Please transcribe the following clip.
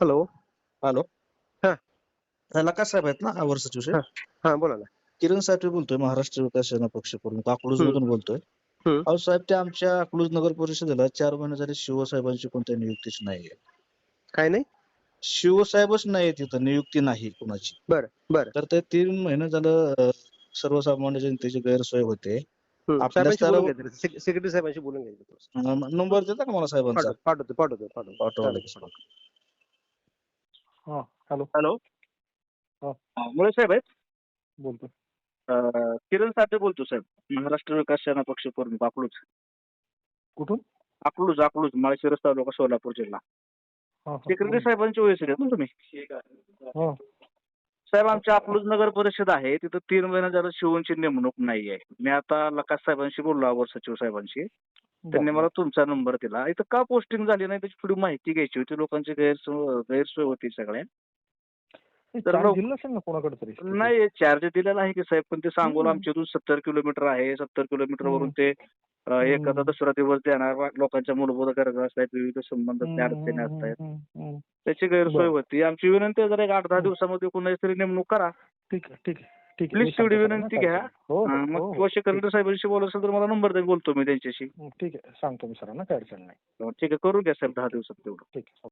Hello hello हा. लकास साहेब आहेत ना वर्षाचे विषय हा. हा बोला ना. किरण साहेब बोलतोय महाराष्ट्र विकास सेना पक्ष प्रमुख अकलूज हम्म. मधून बोलतोय. हम्म. अहो साहेब ते आमच्या अकलूज नगर परिषदेला चार महिने झाले शिवसाहेबांची कोणत्या नियुक्तीच नाहीये. काय नाही? शिवसाहेबच नाही तिथं नियुक्ती नाही कुणाची. बरं बरं. तर ते तीन महिने झालं सर्वसामान्य जनतेची गैरसोय होते. सेक- सेक्रेटरी साहेबांशी बोलून घ्यायचं नंबर देता का मला साहेबांचा? पाठवतो पाठवतो. पाठवतो पाठवतो पाठवा चालेल, लगेच. हा हॅलो. हॅलो. मुळे साहेब आहेत? बोलतो. किरण साठे बोलतो साहेब. महाराष्ट्र विकास सेना पक्ष प्रमुख अकलूज कुठून? अकलूज अकलूज माळशिरस तालुका सोलापूर जिल्हा. सेक्रेटरी साहेबांचे आहेत ना तुम्ही? हा. साहेब आमच्या अकलूज नगर परिषद आहे. तिथं तीन महिने झालं शिवणची नेमणूक नाहीये. मी आता लकास साहेबांशी बोललो अवर सचिव साहेबांशी. त्यांनी मला तुमचा नंबर दिला. इथं का पोस्टिंग झाली नाही? त्याची थोडी माहिती घ्यायची होती. लोकांची गैरसोय गैरसोय होती सगळ्या. तर कोणाकडे नाही चार्ज दिलेला आहे की साहेब पण ते सांगोला हम्म. आमच्या इथून सत्तर किलोमीटर आहे. सत्तर किलोमीटर वरून. ते एखादा. दुसरा दिवस देणार. लोकांच्या मूलभूत गरजा असतात विविध संबंध अडचणी असतात. त्याची गैरसोय. होती. आमची विनंती आहे जरा एक आठ दहा. दिवसामध्ये कुणाची तरी नेमणूक करा. ठीक आहे ठीक आहे. ठीक आहे. मी सांगतो तेवढी विनंती घ्या. हो हा, हो, मग हो, किंवा हो साहेबांशी बोलत असेल तर मला नंबर दे बोलतो मी त्यांच्याशी. ठीक ठीक आहे. सांगतो मी सरांना काय अडचण नाही. ठीक आहे. करून घ्या साहेब दहा दिवसात तेवढं. ठीक आहे.